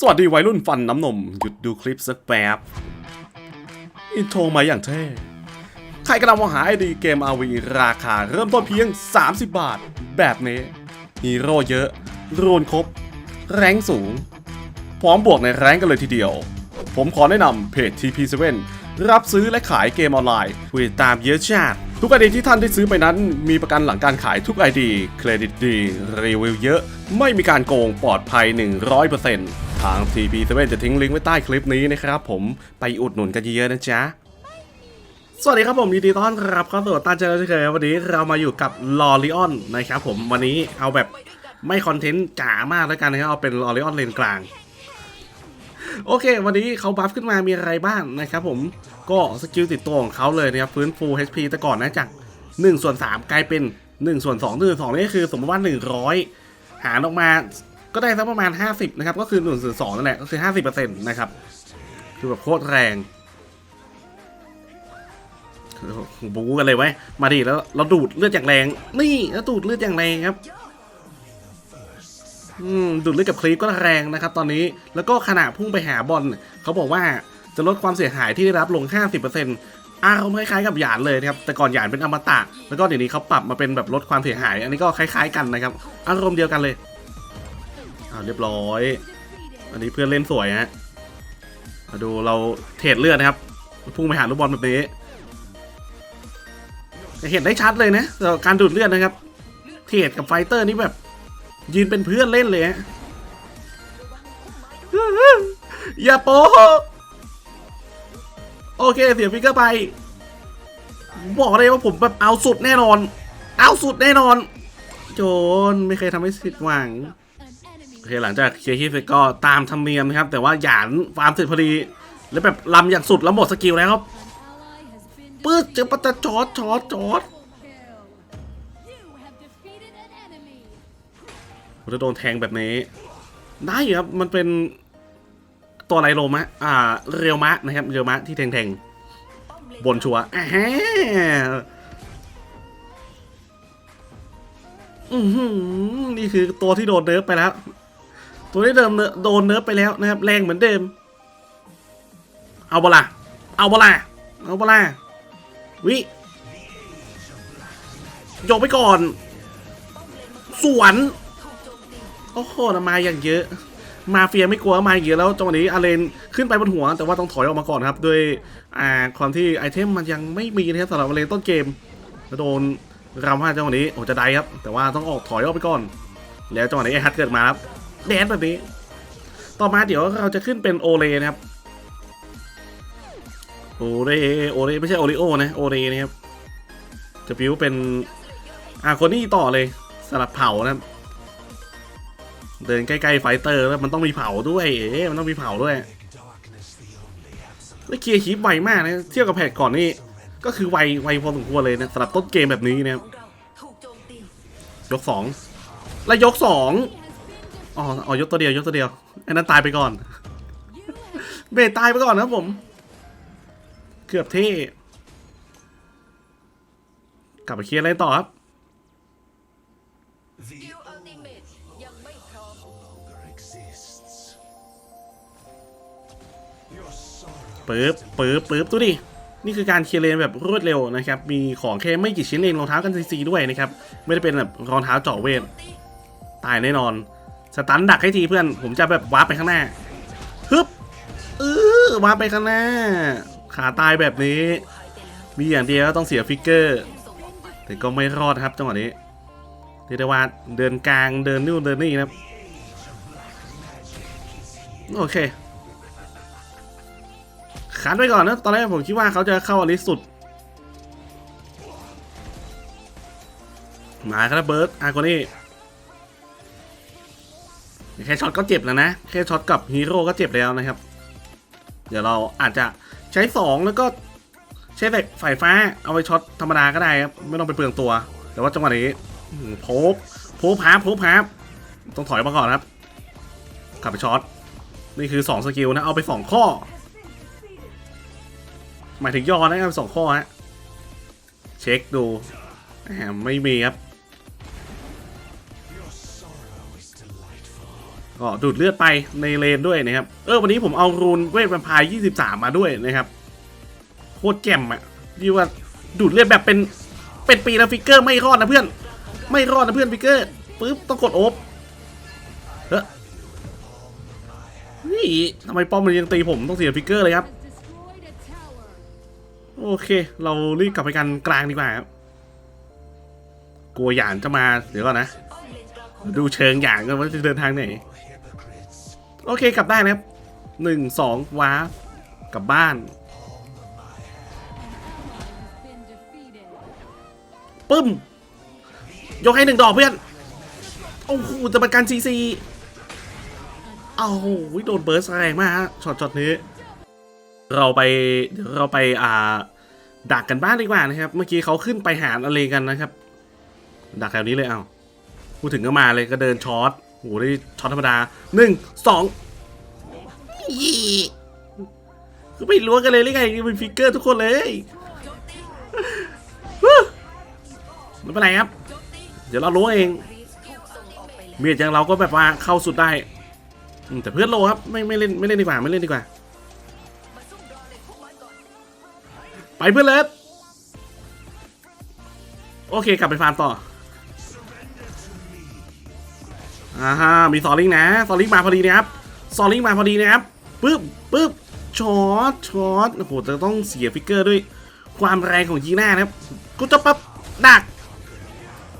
สวัสดีวัยรุ่นฟันน้ำนม หยุดดูคลิปสักแป๊บ อินโทรมาอย่างเท่ ใครกำลังมองหาไอดีเกม RV ราคาเริ่มต้นเพียง 30 บาท แบบนี้ ฮีโร่เยอะ รูนครบ แรงสูง พร้อมบวกในแรงกันเลยทีเดียว ผมขอแนะนำเพจ TP7 รับซื้อและขายเกมออนไลน์ผู้ติดตามเยอะชาติ ทุกไอดีที่ท่านได้ซื้อไปนั้น มีประกันหลังการขายทุกไอดี เครดิตดี รีวิวเยอะ ไม่มีการโกงปลอดภัย 100%ทาง TP7 จะทิ้งลิงก์ไว้ใต้คลิปนี้นะครับผมไปอุดหนุนกันเยอะๆนะจ๊ะสวัสดีครับผมยินดีต้อนรับเข้าสู่ตาเจอเช่นเคยวันนี้เรามาอยู่กับลอริออนนะครับผมวันนี้เอาแบบไม่คอนเทนต์จ๋ามากแล้วกันนะครับเอาเป็นลอริออนเลนกลาง โอเค วันนี้เขาบัฟขึ้นมามีอะไรบ้างนะครับผมก็สกิลติดตัวของเขาเลยนะครับฟื้นฟู HP แต่ก่อนนะจาก1ส่วน3กลายเป็น1ส่วน2 1ส่วน2นี่คือสมมติว่า 100 หารออกมาก็ได้สักประมาณ 50 นะครับ ก็คือ1ส่วน2นั่นแหละก็คือ 50%นะครับ คือแบบโคตรแรงบูกันเลยไว้มาดิแล้วเราดูดเลือดอย่างแรง นี่แล้วดูดเลือดอย่างแรงครับ ดูดเลือดกับคลีปก็แรงนะครับตอนนี้แล้วก็ขณะพุ่งไปหาบอลเขาบอกว่าจะลดความเสียหายที่ได้รับลง 50%อารมณ์คล้ายๆกับหยานเลยนะครับแต่ก่อนหยานเป็นอมตะแล้วก็เดี๋ยวนี้เขาปรับมาเป็นแบบลดความเสียหาย อันนี้ก็คล้ายๆกันนะครับ อารมณ์เดียวกันเลยเอาเรียบร้อย อันนี้เพื่อนเล่นสวยฮะมาดูเราเทรดเลือดนะครับพุ่งไปหาลูกบอลแบบนี้เห็นได้ชัดเลยนะการดูดเลือดนะครับ เทรดกับไฟเตอร์นี่แบบ ยืนเป็นเพื่อนเล่นเลยฮะอย่าโป๊โอเคเสียฟิกเกอร์ไป บอกเลยว่าผมแบบเอาสุดแน่นอน เอาสุดแน่นอน โจนไม่เคยทำให้ผิดหวังโอเคหลังจากเคลียร์ฮิตก็ตามธรรมเนียมนะครับ แต่ว่าหยานฟาร์มเสร็จพอดี แล้วแบบลำอย่างสุดแล้วหมดสกิลแล้วครับปื๊ดเจอปัตตะจอดจอดจอด ผมจะโดนแทงแบบนี้ ได้ครับ มันเป็นตัวไรโลมะ อ่า เรียวมะนะครับ เรียวมะที่แทงแทงๆบนชัวอ่าฮะอือหือนี่คือตัวที่โดนเนิร์ฟไปแล้ว ตัวที่เดิมเนอะโดนเนิร์ฟไปแล้วนะครับ แรงเหมือนเดิม เอาบละเอาบละเอาบละวิโยกไปก่อน สวน โอ้โหมาอย่างเยอะ มาเฟียไม่กลัวมาเยอะแล้วจังหวะนี้อาเลนขึ้นไปบนหัว แต่ว่าต้องถอยออกมาก่อนครับด้วยอ่าความที่ไอเทมมันยังไม่มีนะครับสำหรับอาเลนต้นเกมแล้วโดนรำพลาจังหวะนี้โอ้จะได้ครับ แต่ว่าต้องออกถอยออกไปก่อน แล้วจังหวะนี้ไอฮัทเกิดมาครับแดนแบบนี้ ต่อมาเดี๋ยวเราจะขึ้นเป็นโอเลนะครับโอเลโอเลไม่ใช่โอริโอนะโอเลนะครับจะบิวเป็นอาคนี่ต่อเลยสลับเผานะครับ เดินใกล้ๆไฟเตอร์แล้วมันต้องมีเผาด้วยเอ๊ะมันต้องมีเผาด้วยแล้วเคลียร์คีปไวมากนะเทียบกับแพทก่อนนี่ก็คือไวไวพอสมควรเลยนะสำหรับต้นเกมแบบนี้นะครับยกสองแล้วยกสองอ๋ออ๋อยกตัวเดียวยกตัวเดียวไอ้นั้นตายไปก่อน เบตายไปก่อนนะผม เกือบเท่กลับไปเคลียร์อะไรต่อครับ ปึ๊บปึ๊บปึ๊บดูดิ นี่คือการเคลียร์เลนแบบรวดเร็วนะครับ มีของแค่ไม่กี่ชิ้นเองรองเท้ากันซีๆด้วยนะครับ ไม่ได้เป็นแบบรองเท้าเจาะเวท ตายแน่นอน สตันดักให้ทีเพื่อน ผมจะแบบวาร์ปไปข้างหน้า ฮึบเออวาร์ปไปข้างหน้า ขาตายแบบนี้ มีอย่างเดียวต้องเสียฟิกเกอร์ แต่ก็ไม่รอดครับจังหวะนี้เรียกได้ว่าเดินกลางเดินนู่นเดินนี่นะครับ โอเค ขันไปก่อนนะตอนแรกผมคิดว่าเขาจะเข้าอลิสสุดมาครับเบิร์ดอาร์โกนี่แค่ช็อตก็เจ็บแล้วนะ แค่ช็อตกับฮีโร่ก็เจ็บแล้วนะครับ เดี๋ยวเราอาจจะใช้ 2 แล้วก็ใช้แบบไฟฟ้าเอาไปช็อตธรรมดาก็ได้ครับ ไม่ต้องไปเปลืองตัว แต่ว่าจังหวะนี้โพบโพบพาร์โพบพาร์ต้องถอยมาก่อนครับกลับไปช็อต นี่คือ 2 สกิลนะ เอาไป 2 ข้อ หมายถึงยอนะครับสองข้อฮะเช็คดูแหมไม่มีครับก็ดูดเลือดไปในเลนด้วยนะครับ เออวันนี้ผมเอารูนเวทแวมไพร์23 มาด้วยนะครับ โคตรแจ่มอะที่ว่าดูดเลือดแบบเป็นเป็นปีแล้วฟิกเกอร์ไม่รอดนะเพื่อน ไม่รอดนะเพื่อนฟิกเกอร์ปึ๊บต้องกดโอบเฮ้ยทำไมป้อมมันยังตีผมต้องเสียฟิกเกอร์เลยครับ โอเค เรารีบกลับไปกันกลางดีกว่าครับกลัวหยานจะมาเดี๋ยวก่อนนะ ดูเชิงหยานกันว่าจะเดินทางไหน โอเคกลับได้นะครับหนึ่งสองว้ากลับบ้านปึ้ม ยกให้หนึ่งดอกเพื่อน โอ้โหจะเป็นการซีซี เอาโหโดนเบิร์สแรงมากฮะช็อตช็อตนี้ เราไปเดี๋ยวเราไปอ่า ดักกันบ้านดีกว่านะครับ เมื่อกี้เขาขึ้นไปหาอะไรกันนะครับ ดักแถวนี้เลยเอาพูดถึงก็มาเลยก็เดินช็อตโอ้โหได้ช็อตธรรมดาหนึ่งสองยี่ก็ไม่รู้กันเลยหรือไงเป็นฟิกเกอร์ทุกคนเลยไม่เป็นไรครับ เดี๋ยวเรารู้เอง เมียอย่างเราก็แบบว่าเข้าสุดได้ แต่เพื่อนโลครับ ไม่ไม่เล่นไม่เล่นดีกว่าไม่เล่นดีกว่า ไปเพื่อนเลิฟโอเคกลับไปฟาร์มต่ออ่าฮะมีซอลลิงนะซอลลิงมาพอดีนะครับซอลลิงมาพอดีนะครับปึ๊บปึ๊บช็อตช็อตโอ้โหจะต้องเสียฟิกเกอร์ด้วย ความแรงของจีน่านะครับกูจะปั๊บดัก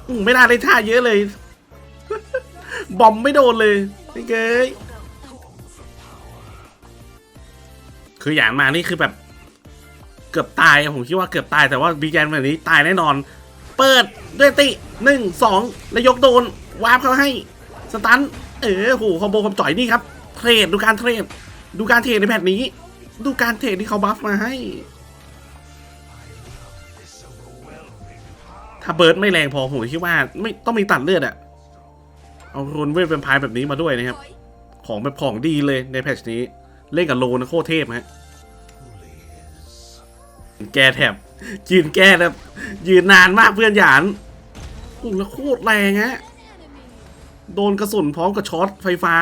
อืมไม่ได้เลยท่าเยอะเลย บอมไม่โดนเลยไม่เกยคืออย่างมานี่คือแบบ กือบตายผมคิดว่าเกือบตายแต่ว่าบีแกนแบบนี้ตายแน่นอน เปิดด้วยติหนึ่งสองแล้วยกโดนวาร์ปเขาให้สตันเออโหคอมโบคอมจ่อยนี่ครับเทรดดูการเทรดดูการเทรดในแพทนี้ ดูการเทรดที่เขาบัฟมาให้ ถ้าเบิร์ดไม่แรงพอผมคิดว่า ไม่ต้องมีตัดเลือดอะเอาโรนเวทเป็นพายแบบนี้มาด้วยนะครับ ของแบบของดีเลยในแพทนี้ เล่นกับโลนโคตรเทพฮะ แกแถบยืนแกแบบยืนนานมากเพื่อนหยานโอ้โหแล้วโคตรแรงฮะโดนกระสุนพร้อมกับช็อตไฟฟ้า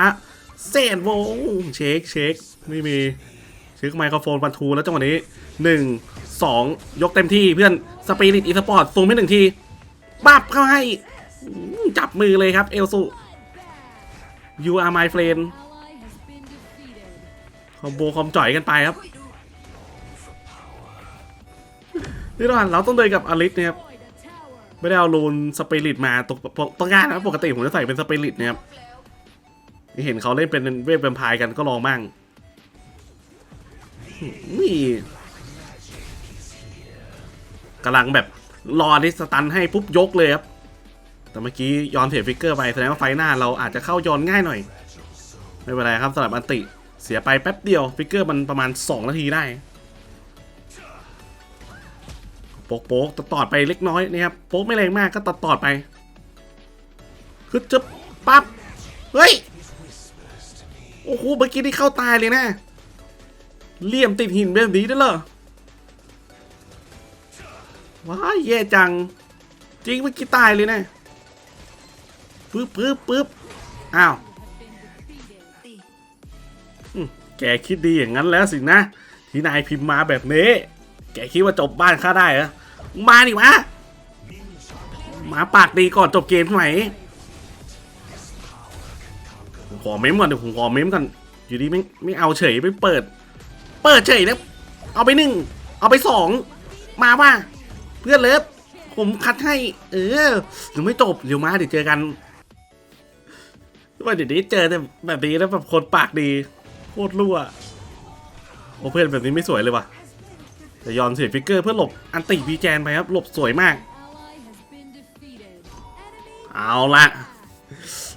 เซนโวเช็คเช็คไม่มีเช็คไมโครโฟนปันทูแล้วจังหวะนี้หนึ่งสองยกเต็มที่เพื่อนสปีริตอีสปอร์ตซูมให้หนึ่งทีบับเข้าให้ จับมือเลยครับ เอลซู you are my friend คอมโบคอมจ่อยกันไปครับ นี่ระหว่าเราต้องเดินกับอลิสเนี่ยครับไม่ได้เอารูนสเปริตมาตกต้องงานนะปกติผมจะใส่เป็นสเปริตนะครับเห็นเขาเล่นเป็นเวทแวมไพร์กันก็ลองมั่งนี่กำลังแบบรอที่สตันให้ปุ๊บยกเลยครับ แต่เมื่อกี้ย้อนเทรดฟิกเกอร์ไปแสดงว่าไฟหน้าเราอาจจะเข้าย้อนง่ายหน่อย ไม่เป็นไรครับสำหรับอันติเสียไปแป๊บเดียวฟิกเกอร์มันประมาณ 2 นาทีได้ ป๊กโป๊กตัดตอดไปเล็กน้อยนะครับโป๊กไม่แรงมากก็ตัดตอดไปคือจะปั๊บเฮ้ยโอ้โหเมื่อกี้นี่เข้าตายเลยนะเลี่ยมติดหินแบบนี้ได้เหรอว้ายแย่จัง จริงเมื่อกี้ตายเลยนะปึ๊บปึ๊บปึ๊บอ้าวแกคิดดีอย่างนั้นแล้วสินะ ที่นายพิมพ์มาแบบนี้ แกคิดว่าจบบ้านข้าได้เหรอ มาดิวะหมาปากดีก่อนจบเกมไหมผมขอเมมก่อนเดี๋ยวผมขอเมมก่อนอยู่ดีไม่ไม่เอาเฉยไม่เปิด เปิดเฉยนะเอาไปหนึ่งเอาไปสองมาว่าเพื่อนเลิฟผมคัดให้ เออหรือไม่จบเดี๋ยวมาเดี๋ยวเจอกันว่าเดี๋ยวนี้เจอแต่แบบนี้แล้วแบบคนปากดีโคตรรั่วโอเพื่อนแบบนี้ไม่สวยเลยว่ะ แต่ยอนเสียฟิกเกอร์เพื่อหลบอันติวีแจนไปครับ หลบสวยมาก เอาละ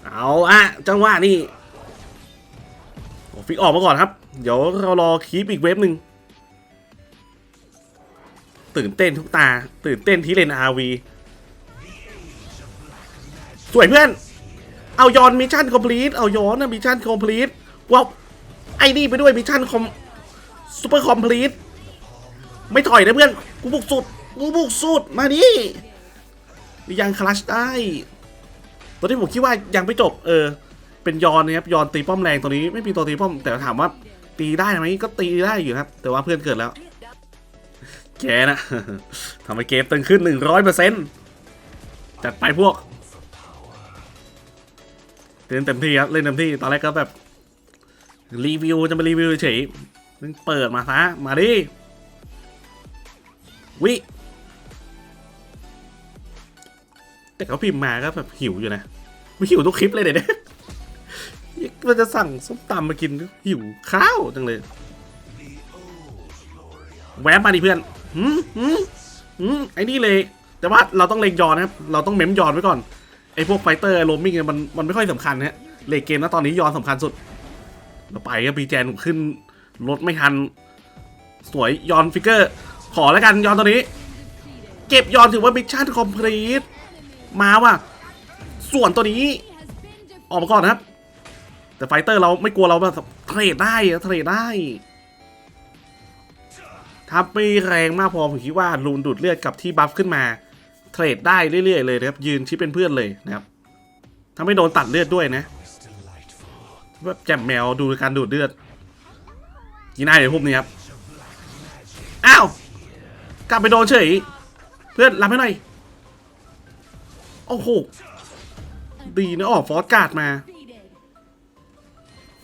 เอาละจังหวะนี่ฟิกออกมาก่อนครับ เดี๋ยวเรารอคีปอีกเวฟหนึ่งตื่นเต้นทุกตา ตื่นเต้นที่เลนอาวีสวยเพื่อน เอายอนมิชชั่นคอมพลีทเอายอนนะมิชชั่นคอมพลีทว้าวไอ้นี่ไปด้วยมิชชั่นคอมซูเปอร์คอมพลีท ไม่ถอยนะเพื่อน กูบุกสุด กูบุกสุด มาดิยังคลัชได้ ตอนที่ผมคิดว่ายังไม่จบ เออ เป็นยอนนะครับ ยอนตีป้อมแรงตัวนี้ ไม่มีตัวตีป้อม แต่ถามว่า ตีได้ไหมก็ตีได้อยู่ครับ แต่ว่าเพื่อนเกิดแล้ว แกนะทำให้เกมตึงขึ้น100%จัดไปพวก เล่นเต็มที่ครับ เล่นเต็มที่ ตอนแรกก็แบบรีวิวจะมารีวิวเฉยมึงเปิดมาซะ มาดิ วิแต่เขาพิมพ์มาก็แบบหิวอยู่นะไม่หิวทุกคลิปเลยเดี๋ยนี้มันจะสั่งส้มตำมากินหิวข้าวจังเลย แวะมาดิเพื่อนหืมหืมหืมไอ้นี่เลย แต่ว่าเราต้องเล็งยอนนะครับ เราต้องเม้มยอนไว้ก่อน ไอ้พวกไฟเตอร์โรมิ่งเนี่ยมันมันไม่ค่อยสำคัญนะฮะเลกเกมนะตอนนี้ยอนสำคัญสุด เราไปก็ปีแจนขึ้นรถไม่ทัน สวยยอนฟิกเกอร์ ขอแล้วกันยอนตัวนี้ เก็บยอนถือว่ามิชชั่นคอมพลีทมาว่ะ ส่วนตัวนี้ ออกมาก่อนนะครับ แต่ไฟเตอร์เราไม่กลัวเราแบบเทรดได้เทรดได้ถ้าไม่แรงมากพอผมคิดว่ารูนดูดเลือดกับที่บัฟขึ้นมา เทรดได้เรื่อยๆเลยนะครับ ยืนชิปเป็นเพื่อนเลยนะครับถ้าไม่โดนตัดเลือดด้วยนะแบบแจ่มแมวดูการดูดเลือดยีน่าเดี๋ยวพวกนี้ครับ กลับไปโดนเฉย เพื่อนรับให้หน่อย โอ้โห ดีนะออกฟอสการ์ดมา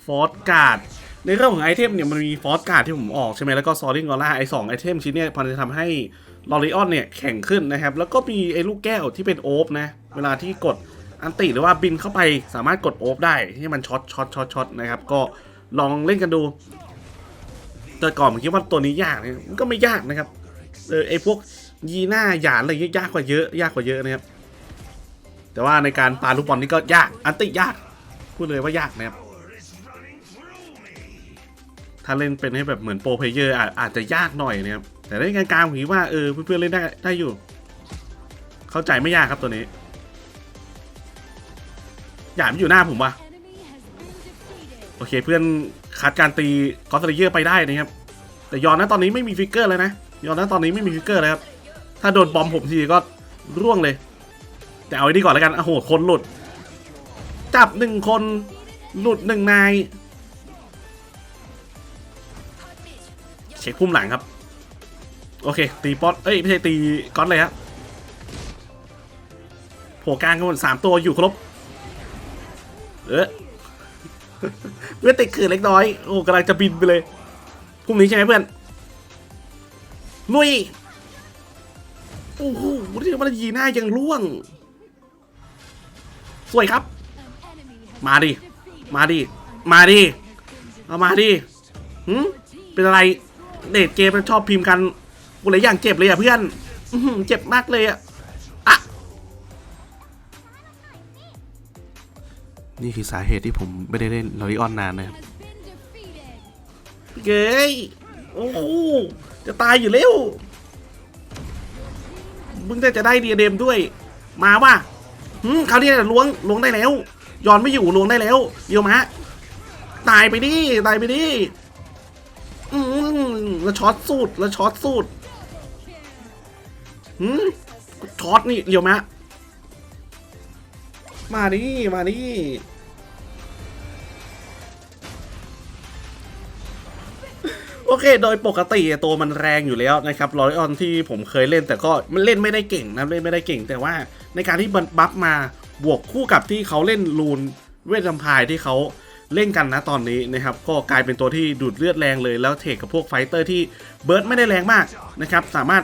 ฟอสการ์ด ในเรื่องของไอเทมเนี่ยมันมีฟอสการ์ดที่ผมออกใช่ไหมแล้วก็ซอริงกอล่าไอสองไอเทมชิ้นเนี่ยพอจะทำให้ลอริออนเนี่ยแข็งขึ้นนะครับ แล้วก็มีไอลูกแก้วที่เป็นโอฟนะ เวลาที่กดอันติหรือว่าบินเข้าไปสามารถกดโอฟได้ที่มันช็อตช็อตช็อตช็อตนะครับ ก็ลองเล่นกันดูแต่ก่อนผมคิดว่าตัวนี้ยากเนี่ยมันก็ไม่ยากนะครับ เออไอพวกยีหน้าหยานอะไรเงี้ยยากกว่าเยอะยากกว่าเยอะนะครับ แต่ว่าในการปาลูกบอลนี่ก็ยาก อันติยาก พูดเลยว่ายากนะครับ ถ้าเล่นเป็นให้แบบเหมือนโปรเพลเยอร์อาจจะยากหน่อยนะครับ แต่ในกลางๆผมคิดว่าเออเพื่อนๆเล่นได้ได้อยู่ เข้าใจไม่ยากครับตัวนี้หยามนอยู่หน้าผมว่ะโอเคเพื่อนคัดการตีกอสเลเยอร์ไปได้นะครับ แต่ยอนนะตอนนี้ไม่มีฟิกเกอร์แล้วนะ ยอนนะตอนนี้ไม่มีฟิกเกอร์แล้วครับ ถ้าโดนบอมผมทีก็ร่วงเลย แต่เอาไว้ดีก่อนแล้วกันโอ้โหคนหลุด จับหนึ่งคนหลุดหนึ่งนาย เช็คพุ่มหลังครับ โอเค ตีป๊อตเอ้ย ไม่ใช่ตีก้อนเลยครับโผล่กลางกันหมดสามตัวอยู่ครบ เออเพื่อติดขื่นเล็กน้อย โอ้กำลังจะบินไปเลย พรุ่งนี้ใช่ไหมเพื่อน ลุยโอ้โหเรียกว่ายีหน้ายังร่วง สวยครับ มาดิ มาดิ มาดิ เอามาดิหืมเป็นอะไร เดทเกมมันชอบพิมพ์กันกูเลยอย่างเจ็บเลยอะเพื่อนอืเจ็บมากเลยอะอะนี่คือสาเหตุที่ผมไม่ได้เล่นลอริออนนานนะครับเกยโอ้โห จะตายอยู่แล้วมึงจะจะได้เดียเดมด้วย มาว่ะหืมเขาวนี้ล้วงล้วงได้แล้วย้อนไม่อยู่ล้วงได้แล้วเดี๋ยวมาตายไปดิตายไปดิอืมแล้วช็อตสูตรแล้วช็อตสูตรหืมช็อตนี่เดี๋ยวมามาดิมาดิ อเค โดยปกติตัวมันแรงอยู่แล้วนะครับลอริออนที่ผมเคยเล่นแต่ก็มันเล่นไม่ได้เก่งนะเล่นไม่ได้เก่ง แต่ว่าในการที่มันบัฟมาบวกคู่กับที่เขาเล่นรูนเวทสัมพายที่เขาเล่นกันนะตอนนี้นะครับก็กลายเป็นตัวที่ดูดเลือดแรงเลยแล้วเทคกับพวกไฟเตอร์ที่เบิร์ดไม่ได้แรงมากนะครับสามารถ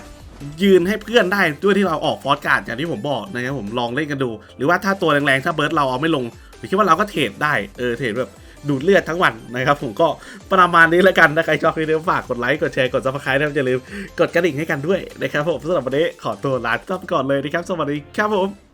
ยืนให้เพื่อนได้ด้วยที่เราออกฟอร์สการ์ดอย่างที่ผมบอกนะครับผมลองเล่นกันดู หรือว่าถ้าตัวแรงๆถ้าเบิร์ดเราเอาไม่ลงผมคิดว่าเราก็เทรดได้เออเทรดแบบ ดูดเลือดทั้งวันนะครับผมก็ประมาณนี้แล้วกันนะใครชอบคลิปนี้ฝากกดไลค์กดแชร์กดซับสไครต์นะครับอย่าลืมกดกระดิ่งให้กันด้วยนะครับผมสำหรับวันนี้ขอตัวลาไปก่อนเลยนะครับสวัสดีครับผม